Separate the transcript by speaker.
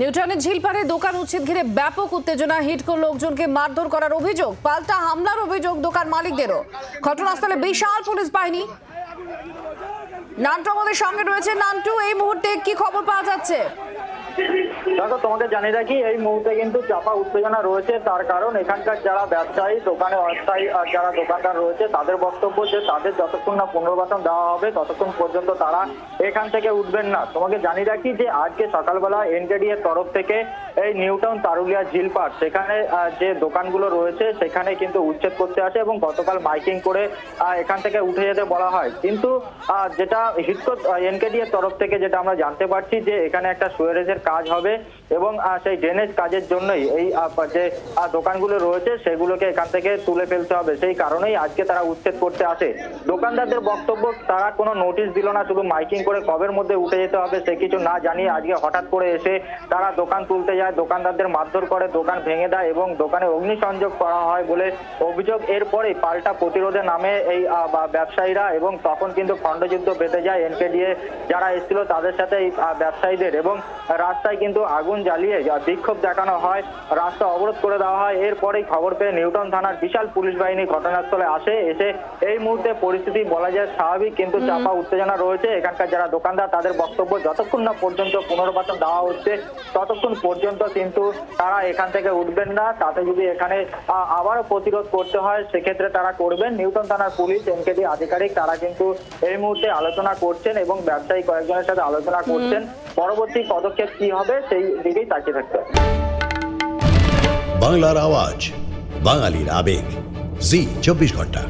Speaker 1: নিউটনের ঝিলপাড়ে দোকান উচ্ছেদ ঘিরে ব্যাপক উত্তেজনা। হিট করে লোকজনকে মারধর করার অভিযোগ, পাল্টা হামলার অভিযোগ দোকান মালিকদেরও। ঘটনাস্থলে বিশাল পুলিশ বাহিনী। নান্টু আমাদের সঙ্গে রয়েছে। নান্টু, এই মুহূর্তে কি খবর পাওয়া যাচ্ছে?
Speaker 2: দেখো, তোমাকে জানিয়ে রাখি, এই মুহূর্তে কিন্তু চাপা উত্তেজনা রয়েছে। তার কারণ এখানকার যারা ব্যবসায়ী, দোকানে অস্থায়ী, আর যারা দোকানদার রয়েছে, তাদের বক্তব্য যে তাদের যতক্ষণ না পুনর্বাসন দেওয়া হবে, ততক্ষণ পর্যন্ত তারা এখান থেকে উঠবেন না। তোমাকে জানিয়ে রাখি যে আজকে সকালবেলা এনকেডি এর তরফ থেকে এই নিউটাউন তারুলিয়া ঝিলপাট সেখানে যে দোকানগুলো রয়েছে, সেখানে কিন্তু উচ্ছেদ করতে আসে এবং গতকাল মাইকিং করে এখান থেকে উঠে যেতে বলা হয়। কিন্তু যেটা হিটকো এনকেডি এর তরফ থেকে যেটা আমরা জানতে পারছি যে এখানে একটা সুয়ারেজের কাজ হবে এবং সেই ড্রেনেজ কাজের জন্যই এই যে দোকানগুলো রয়েছে সেগুলোকে এখান থেকে তুলে ফেলতে হবে। সেই কারণেই আজকে তারা উচ্ছেদ করতে আসে। দোকানদারদের বক্তব্য, তারা কোনো নোটিশ দিল না, শুধু মাইকিং করে কবের মধ্যে উঠে যেতে হবে সে কিছু না জানিয়ে আজকে হঠাৎ করে এসে তারা দোকান তুলতে যায়, দোকানদারদের মারধর করে, দোকান ভেঙে দেয় এবং দোকানে অগ্নিসংযোগ করা হয় বলে অভিযোগ। এরপরে পাল্টা প্রতিরোধে নামে এই ব্যবসায়ীরা এবং তখন কিন্তু খণ্ডযুদ্ধ বেঁধে যায় এনকেডিএ। যারা এসেছিল তাদের সাথে এই ব্যবসায়ীদের এবং রাস্তায় কিন্তু আগুন জ্বালিয়ে বিক্ষোভ দেখানো হয় রাস্তা অবরোধ করে দেওয়া হয়। এরপরেই খবর পেয়ে নিউটন থানার বিশাল পুলিশ বাহিনী ঘটনাস্থলে আসে এসে এই মুহূর্তে পরিস্থিতি বলা যায় স্বাভাবিক কিন্তু চাপা উত্তেজনা রয়েছে। এখানকার যারা দোকানদার তাদের বক্তব্য যতক্ষণ না পর্যন্ত পুনর্বাসন দেওয়া হচ্ছে ততক্ষণ পর্যন্ত কিন্তু তারা এখান থেকে উঠবেন না। তাতে যদি এখানে আবারও প্রতিরোধ করতে হয় সেক্ষেত্রে তারা করবেন। নিউটন থানার পুলিশ এনকেডি আধিকারিক তারা কিন্তু এই মুহূর্তে আলোচনা করছেন এবং ব্যবসায়ী কয়েকজনের সাথে আলোচনা করছেন। পরবর্তী পদক্ষেপ কি হবে সেই দিকেই তাকিয়ে থাকতে হবে
Speaker 3: বাংলার আওয়াজ বাঙালির আবেগ জি চব্বিশ ঘন্টা